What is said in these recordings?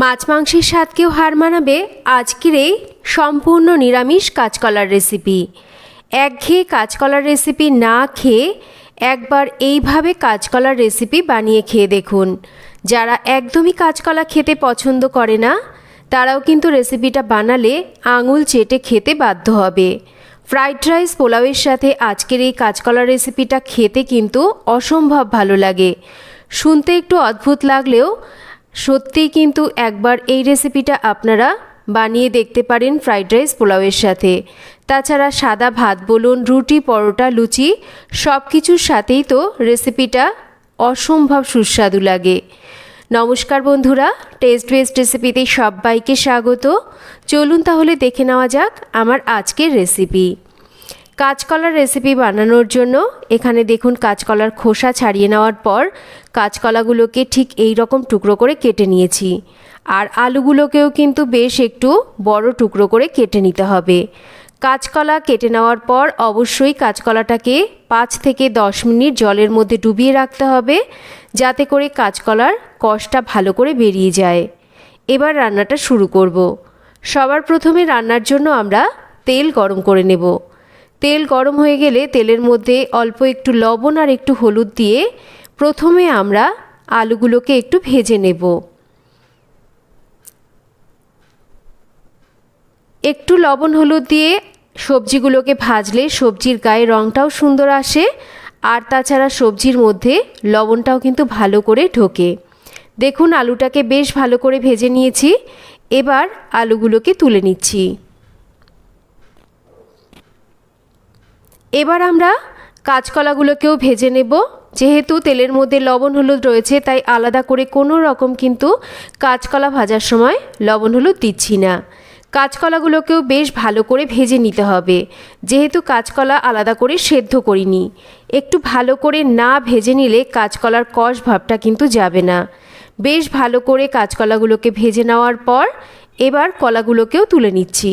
মাছ মাংসের স্বাদকেও হার মানাবে? আজকের এই সম্পূর্ণ নিরামিষ কাঁচকলার রেসিপি একঘেয়ে কাঁচকলার রেসিপি না খেয়ে একবার এইভাবে কাঁচকলার রেসিপি বানিয়ে খেয়ে দেখুন। যারা একদমই কাঁচকলা খেতে পছন্দ করে না, তারাও কিন্তু রেসিপিটা বানালে আঙুল চেটে খেতে বাধ্য হবে। ফ্রাইড রাইস পোলাওয়ের সাথে আজকের এই কাঁচকলার রেসিপিটা খেতে কিন্তু অসম্ভব ভালো লাগে। শুনতে একটু অদ্ভুত লাগলেও সত্যিই কিন্তু একবার এই রেসিপিটা আপনারা বানিয়ে দেখতে পারেন ফ্রাইড রাইস পোলাওয়ের সাথে। তাছাড়া সাদা ভাত বলুন, রুটি, পরোটা, লুচি সব কিছুর সাথেই তো রেসিপিটা অসম্ভব সুস্বাদু লাগে। নমস্কার বন্ধুরা টেস্ট বেস্ট রেসিপিতে সবাইকে স্বাগত। চলুন তাহলে দেখে নেওয়া যাক আমার আজকের রেসিপি। কাঁচকলার রেসিপি বানানোর জন্য এখানে দেখুন কাঁচকলার খোসা ছাড়িয়ে নেওয়ার পর কাঁচকলাগুলোকে ঠিক এই রকম টুকরো করে কেটে নিয়েছি। আর আলুগুলোকেও কিন্তু বেশ একটু বড় টুকরো করে কেটে নিতে হবে। কাঁচকলা কেটে নেওয়ার পর অবশ্যই কাঁচকলাটাকে পাঁচ থেকে দশ মিনিট জলের মধ্যে ডুবিয়ে রাখতে হবে, যাতে করে কাঁচকলার কষটা ভালো করে বেরিয়ে যায়। এবার রান্নাটা শুরু করব। সবার প্রথমে রান্নার জন্য আমরা তেল গরম করে নেব। তেল গরম হয়ে গেলে তেলের মধ্যে অল্প একটু লবণ আর একটু হলুদ দিয়ে প্রথমে আমরা আলুগুলোকে একটু ভেজে নেব। একটু লবণ হলুদ দিয়ে সবজিগুলোকে ভাজলে সবজির গায়ে রঙটাও সুন্দর আসে আর তাছাড়া সবজির মধ্যে লবণটাও কিন্তু ভালো করে ঢোকে। দেখুন আলুটাকে বেশ ভালো করে ভেজে নিয়েছি। এবার আলুগুলোকে তুলে নিচ্ছি। এবার আমরা কাঁচকলাগুলোকেও ভেজে নেব। যেহেতু তেলের মধ্যে লবণ, হলুদ রয়েছে, তাই আলাদা করে কোনো রকম কিন্তু কাঁচকলা ভাজার সময় লবণ, হলুদ দিচ্ছি না। কাঁচকলাগুলোকেও বেশ ভালো করে ভেজে নিতে হবে। যেহেতু কাঁচকলা আলাদা করে সেদ্ধ করিনি, একটু ভালো করে না ভেজে নিলে কাঁচকলার কষ ভাবটা কিন্তু যাবে না। বেশ ভালো করে কাঁচকলাগুলোকে ভেজে নেওয়ার পর এবার কলাগুলোকেও তুলে নিচ্ছি।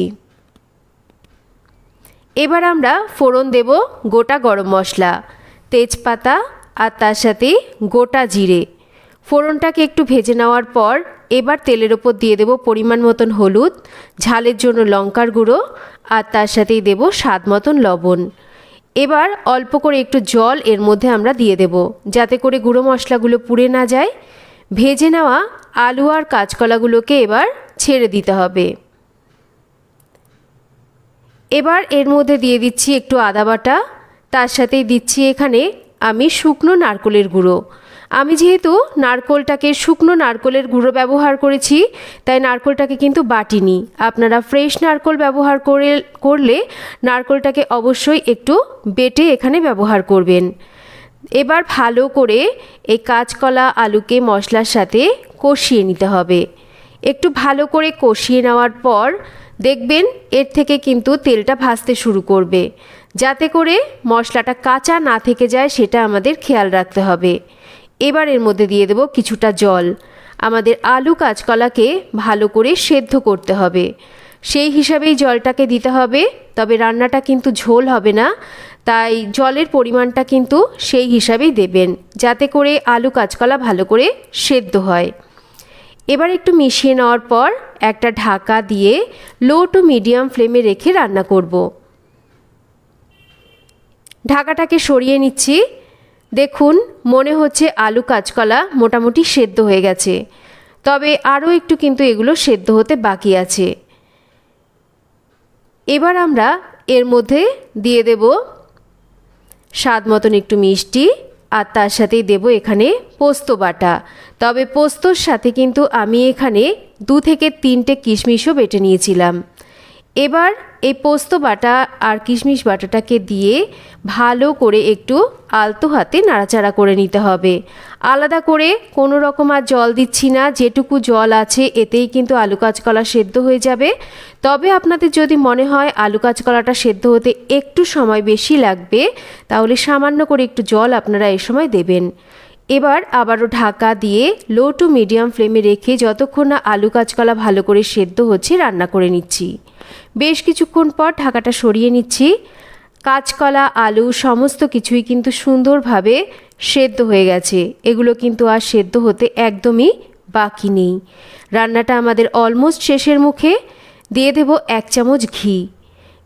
এবার আমরা ফোড়ন দেব গোটা গরম মশলা, তেজপাতা আর তার সাথে গোটা জিরে। ফোড়নটাকে একটু ভেজে নেওয়ার পর এবার তেলের ওপর দিয়ে দেব পরিমাণ মতন হলুদ, ঝালের জন্য লঙ্কার গুঁড়ো আর তার সাথেই দেব স্বাদ মতন লবণ। এবার অল্প করে একটু জল এর মধ্যে আমরা দিয়ে দেব, যাতে করে গুঁড়ো মশলাগুলো পুড়ে না যায়। ভেজে নেওয়া আলু আর কাঁচকলাগুলোকে এবার ছেড়ে দিতে হবে। এবার এর মধ্যে দিয়ে দিচ্ছি একটু আদা বাটা, তার সাথেই দিচ্ছি এখানে আমি শুকনো নারকোলের গুঁড়ো। আমি যেহেতু নারকোলটাকে শুকনো নারকোলের গুঁড়ো ব্যবহার করেছি, তাই নারকোলটাকে কিন্তু বাটিনি। আপনারা ফ্রেশ নারকোল ব্যবহার করে, করলে নারকোলটাকে অবশ্যই একটু বেটে এখানে ব্যবহার করবেন। এবার ভালো করে এই কাঁচকলা, আলুকে মশলার সাথে কষিয়ে নিতে হবে। একটু ভালো করে কষিয়ে নেওয়ার পর দেখবেন এর থেকে কিন্তু তেলটা ভাজতে শুরু করবে। যাতে করে মশলাটা কাঁচা না থেকে যায় সেটা আমাদের খেয়াল রাখতে হবে। এবার এর মধ্যে দিয়ে দেব কিছুটা জল। আমাদের আলু কাঁচকলাকে ভালো করে সেদ্ধ করতে হবে। সেই হিসাবেই জলটাকে দিতে হবে, তবে রান্নাটা কিন্তু ঝোল হবে না, তাই জলের পরিমাণটা কিন্তু সেই হিসাবেই দেবেন। যাতে করে আলু কাঁচকলা ভালো করে সেদ্ধ হয়। এবার একটু মিশিয়ে নেওয়ার পর একটা ঢাকা দিয়ে লো টু মিডিয়াম ফ্লেমে রেখে রান্না করব। ঢাকাটাকে সরিয়ে নিচ্ছি। দেখুন, মনে হচ্ছে আলু কাঁচকলা মোটামুটি সেদ্ধ হয়ে গেছে। তবে আরও একটু কিন্তু এগুলো সেদ্ধ হতে বাকি আছে। এবার আমরা এর মধ্যে দিয়ে দেব স্বাদ মতন একটু মিষ্টি। আর তার সাথেই দেব এখানে পোস্ত বাটা। তবে পোস্তর সাথে কিন্তু আমি এখানে দু থেকে তিনটে কিশমিশও বেটে নিয়েছিলাম। এবার এই পোস্ত বাটা আর কিশমিশ বাটাটাকে দিয়ে ভালো করে একটু আলতো হাতে নাড়াচাড়া করে নিতে হবে। আলাদা করে কোনো রকম আর জল দিচ্ছি না, যেটুকু জল আছে এতেই কিন্তু আলু কাঁচকলা সেদ্ধ হয়ে যাবে। তবে আপনাদের যদি মনে হয় আলু কাঁচকলাটা সেদ্ধ হতে একটু সময় বেশি লাগবে, তাহলে সামান্য করে একটু জল আপনারা এ সময় দেবেন। এবার আবারও ঢাকা দিয়ে লো টু মিডিয়াম ফ্লেমে রেখে যতক্ষণ না আলু কাঁচকলা ভালো করে সেদ্ধ হচ্ছে, রান্না করে নিচ্ছি। বেশ কিছুক্ষণ পর ঢাকাটা সরিয়ে নিচ্ছি। কাঁচকলা, আলু সমস্ত কিছুই কিন্তু সুন্দরভাবে সেদ্ধ হয়ে গেছে। এগুলো কিন্তু আর সেদ্ধ হতে একদমই বাকি নেই। রান্নাটা আমাদের অলমোস্ট শেষের মুখে। দিয়ে দেব এক চামচ ঘি।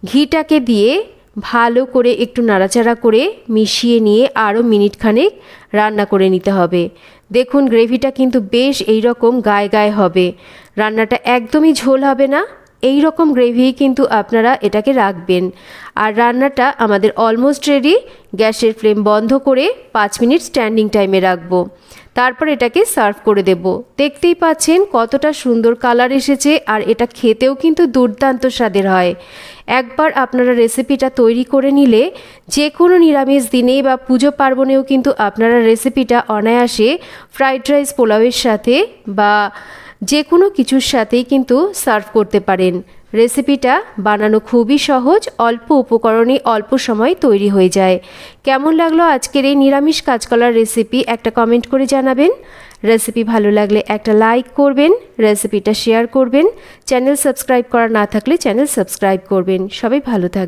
ঘিটাকে দিয়ে ভালো করে একটু নাড়াচাড়া করে মিশিয়ে নিয়ে আরও মিনিট খানেক রান্না করে নিতে হবে। দেখুন, গ্রেভিটা কিন্তু বেশ এই রকম গায়ে গায়ে হবে। রান্নাটা একদমই ঝোল হবে না। এই রকম গ্রেভি কিন্তু আপনারা এটাকে রাখবেন। আর রান্নাটা আমাদের অলমোস্ট রেডি গ্যাসের ফ্লেম বন্ধ করে পাঁচ মিনিট স্ট্যান্ডিং টাইমে রাখব। তারপর এটাকে সার্ভ করে দেব। দেখতেই পাচ্ছেন কতটা সুন্দর কালার এসেছে আর এটা খেতেও কিন্তু দুর্দান্ত স্বাদের হয়। একবার আপনারা রেসিপিটা তৈরি করে নিলে যে কোনো নিরামিষ দিনে বা পুজো পার্বণেও কিন্তু আপনারা রেসিপিটা অনায়াসে ফ্রাইড রাইস পোলাওয়ের সাথে বা যে কোনো কিছুর সাথেই কিন্তু সার্ভ করতে পারেন। রেসিপিটা বানানো খুবই সহজ, অল্প উপকরণে অল্প সময় তৈরি হয়ে যায়। কেমন লাগল আজকের এই নিরামিষ কাঁচকলার রেসিপি একটা কমেন্ট করে জানাবেন। রেসিপি ভালো লাগলে একটা লাইক করবেন, রেসিপিটা শেয়ার করবেন। চ্যানেল সাবস্ক্রাইব করা না থাকলে চ্যানেল সাবস্ক্রাইব করবেন। সবাই ভালো থাকবেন।